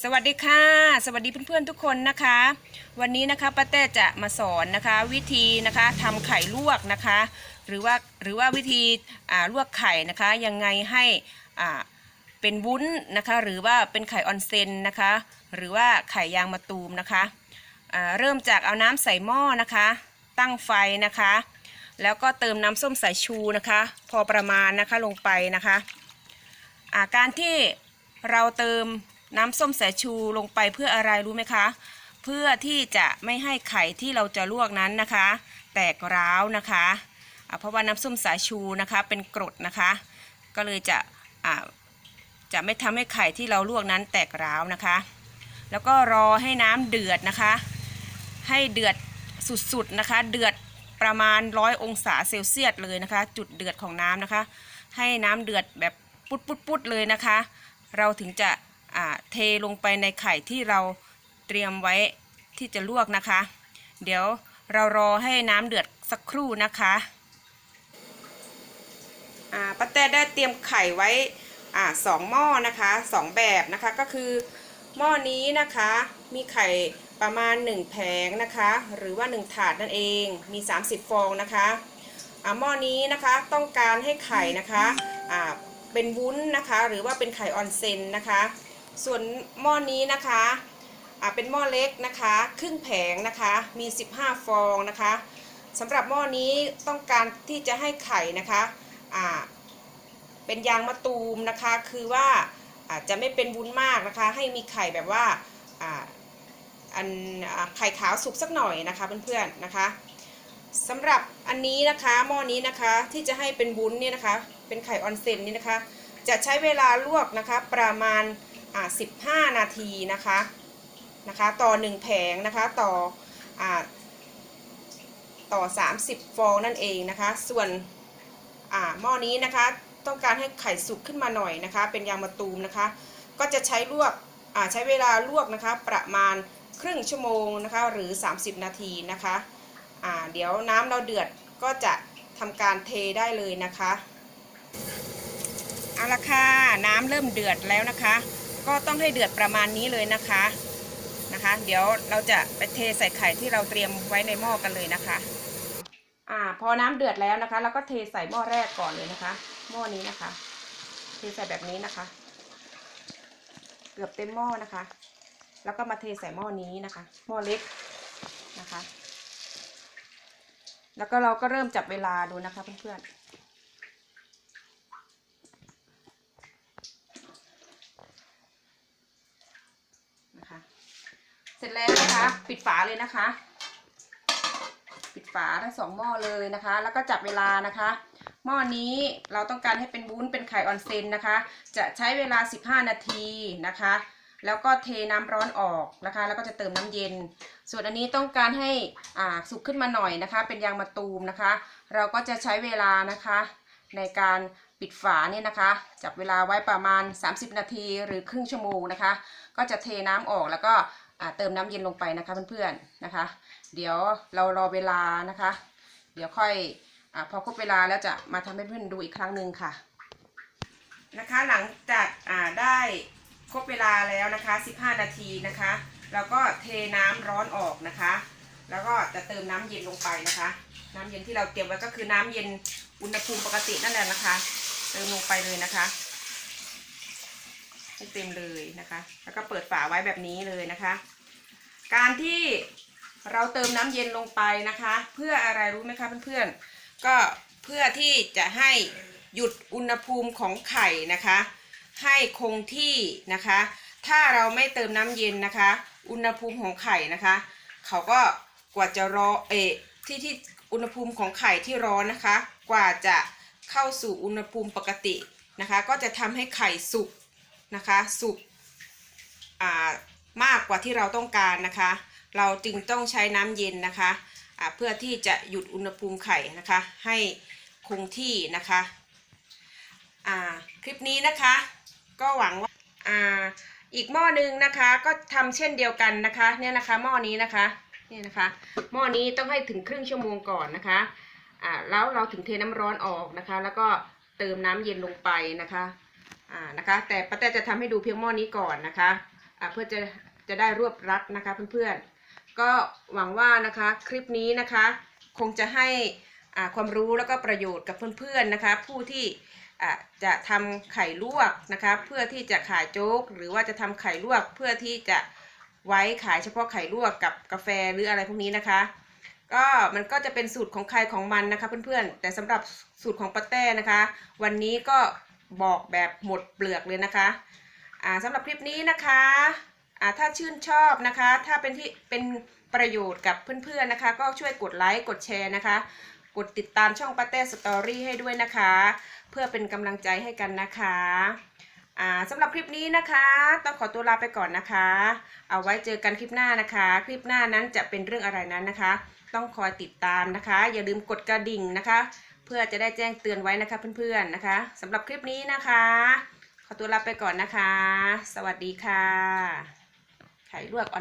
สวัสดีค่ะ สวัสดีเพื่อนๆทุกคนนะคะ วันนี้นะคะป้าแต้จะมาสอนนะคะ วิธีนะคะทำไข่ลวกนะคะ หรือว่าหรือว่าวิธีลวกไข่นะคะยังไงให้เป็นวุ้นนะคะ หรือว่าเป็นไข่ออนเซนนะคะ หรือว่าไข่ยางมะตูมนะคะเริ่มจากเอาน้ำใส่หม้อนะคะ ตั้งไฟนะคะ แล้วก็เติมน้ำส้มสายชูนะคะ พอประมาณนะคะลงไปนะคะาการที่เราเติม น้ำส้มสายชูลงไปเพื่ออะไรรู้ไหมคะ เพื่อที่จะไม่ให้ไข่ที่เราจะลวกนั้นนะคะ แตกร้าวนะคะเพราะว่าน้ำส้มสายชูนะคะเป็นกรดนะคะ ก็เลยจะจะไม่ทำให้ไข่ที่เราลวกนั้นแตกร้าวนะคะ แล้วก็รอให้น้ำเดือดนะคะ ให้เดือดสุดๆนะคะ เดือดประมาณร้อยองศาเซลเซียสเลยนะคะ จุดเดือดของน้ำนะคะ ให้น้ำเดือดแบบปุดๆเลยนะคะ เราถึงจะ เทลงไปในไข่ที่เราเตรียมไว้ที่จะลวกนะคะ เดี๋ยวเรารอให้น้ำเดือดสักครู่นะคะป้าแต้ได้เตรียมไข่ไว้สองหม้อนะคะสองแบบนะคะก็คือหม้อนี้นะคะมีไข่ประมาณ 1 แผงนะคะ หรือว่า 1 ถาดนั่นเองมี 30 ฟองนะคะหม้อนี้นะคะต้องการให้ไข่นะคะเป็นวุ้นนะคะ หรือว่าเป็นไข่ออนเซนนะคะ ส่วนหม้อนี้นะคะเป็นหม้อเล็กนะคะ ครึ่งแผงนะคะมี 15 ฟองนะคะสำหรับหม้อนี้ต้องการที่จะให้ไข่นะคะเป็นยางมะตูมนะคะ คือว่าอาจจะไม่เป็นวุ้นมากนะคะ ให้มีไข่แบบว่าอันไข่ขาวสุกสักหน่อยนะคะเพื่อนๆนะคะสำหรับอันนี้นะคะหม้อนี้นะคะที่จะให้เป็นวุ้นเนี่ยนะคะ เป็นไข่ออนเซนนี่นะคะ จะใช้เวลาลวกนะคะประมาณ อ่า15นาทีนะคะนะคะต่อ1แผงนะคะต่ออ่าต่อ 30 ฟองนั่นเองนะคะ ส่วนอ่าหม้อนี้นะคะต้องการให้ไข่สุกขึ้นมาหน่อยนะคะ เป็นยางมะตูมนะคะ ก็จะใช้ลวกอ่าใช้เวลาลวกนะคะประมาณครึ่งชั่วโมงนะคะหรือ 30 นาทีนะคะอ่าเดี๋ยวน้ำเราเดือดก็จะทำการเทได้เลยนะคะเอาละค่ะน้ำเริ่มเดือดแล้วนะคะ ก็ต้องให้เดือดประมาณนี้เลยนะคะนะคะ เดี๋ยวเราจะไปเทใส่ไข่ที่เราเตรียมไว้ในหม้อกันเลยนะคะอ่าพอน้ำเดือดแล้วนะคะ เราก็เทใส่หม้อแรกก่อนเลยนะคะ หม้อนี้นะคะ เทใส่แบบนี้นะคะ เกือบเต็มหม้อนะคะ แล้วก็มาเทใส่หม้อนี้นะคะ หม้อเล็กนะคะ แล้วก็เราก็เริ่มจับเวลาดูนะคะเพื่อนๆ นะคะ เสร็จแล้วนะคะ ปิดฝาเลยนะคะ ปิดฝาทั้งสองหม้อเลยนะคะ แล้วก็จับเวลานะคะ หม้อนี้เราต้องการให้เป็นวุ้นเป็นไข่ออนเซนนะคะ จะใช้เวลา 15 นาทีนะคะ แล้วก็เทน้ำร้อนออกนะคะ แล้วก็จะเติมน้ำเย็น ส่วนอันนี้ต้องการให้อ่าสุกขึ้นมาหน่อยนะคะ เป็นยางมะตูมนะคะ เราก็จะใช้เวลานะคะในการ ปิดฝาเนี่ยนะคะ จับเวลาไว้ประมาณ 30 นาทีหรือครึ่งชั่วโมงนะคะ ก็จะเทน้ำออกแล้วก็เติมน้ำเย็นลงไปนะคะเพื่อนๆนะคะ เดี๋ยวเรารอเวลานะคะ เดี๋ยวค่อยอพอครบเวลาแล้วจะมาทำให้เพื่อนดูอีกครั้งหนึ่งค่ะนะคะหลังจากได้ครบเวลาแล้วนะคะ 15 นาทีนะคะเราก็เทน้ำร้อนออกนะคะ แล้วก็จะเติมน้ำเย็นลงไปนะคะ น้ำเย็นที่เราเตรียมไว้ก็คือน้ำเย็นอุณหภูมิปกตินั่นแหละนะคะ เติมลงไปเลยนะคะให้เต็มเลยนะคะ แล้วก็เปิดฝาไว้แบบนี้เลยนะคะ การที่เราเติมน้ำเย็นลงไปนะคะ เพื่ออะไรรู้ไหมคะเพื่อนๆก็เพื่อที่จะให้หยุดอุณหภูมิของไข่นะคะ ให้คงที่นะคะ ถ้าเราไม่เติมน้ำเย็นนะคะ อุณหภูมิของไข่นะคะ เขาก็กว่าจะรอเออที่ที่อุณหภูมิของไข่ที่ร้อนนะคะ กว่าจะ เข้าสู่อุณหภูมิปกตินะคะ ก็จะทำให้ไข่สุกนะคะสุกมากกว่าที่เราต้องการนะคะ เราจึงต้องใช้น้ำเย็นนะคะอ่าเพื่อที่จะหยุดอุณหภูมิไข่นะคะ ให้คงที่นะคะคลิปนี้นะคะ ก็หวังว่าอ,อีกหม้อหนึ่งนะคะก็ทำเช่นเดียวกันนะคะเนี่ยนะคะหม้อนี้นะคะเนี่ยนะคะหม้อนี้ต้องให้ถึงครึ่งชั่วโมงก่อนนะคะ อ่าแล้วเราถึงเทน้ำร้อนออกนะคะ แล้วก็เติมน้ำเย็นลงไปนะคะอ่านะคะแต่ป้าแต่จะทำให้ดูเพียงหม้อนี้ก่อนนะคะอ่าเพื่อจะจะได้รวบรัดนะคะเพื่อนๆ ก็หวังว่านะคะคลิปนี้นะคะคงจะให้อ่าความรู้แล้วก็ประโยชน์กับเพื่อนๆนะคะ ผู้ที่อ่าจะทำไข่ลวกนะคะเพื่อที่จะขายโจ๊ก หรือว่าจะทำไข่ลวกเพื่อที่จะไว้ขายเฉพาะไข่ลวกกับกาแฟหรืออะไรพวกนี้นะคะ ก็มันก็จะเป็นสูตรของใครของมันนะคะเพื่อนๆ แต่สำหรับสูตรของป้าแต้นะคะ วันนี้ก็บอกแบบหมดเปลือกเลยนะคะอ่าสำหรับคลิปนี้นะคะอ่าถ้าชื่นชอบนะคะ ถ้าเป็นที่เป็นประโยชน์กับเพื่อนๆนะคะ ก็ช่วยกดไลค์กดแชร์นะคะ กดติดตามช่องป้าแต้สตอรี่ให้ด้วยนะคะ เพื่อเป็นกำลังใจให้กันนะคะสำหรับคลิปนี้นะคะ ต้องขอตัวลาไปก่อนนะคะ เอาไว้เจอกันคลิปหน้านะคะ คลิปหน้านั้นจะเป็นเรื่องอะไรนั้นนะคะ ต้องคอยติดตามนะคะ อย่าลืมกดกระดิ่งนะคะ เพื่อจะได้แจ้งเตือนไว้นะคะเพื่อนๆนะคะสำหรับคลิปนี้นะคะ ขอตัวลาไปก่อนนะคะ สวัสดีค่ะไข่ลวกอ่อน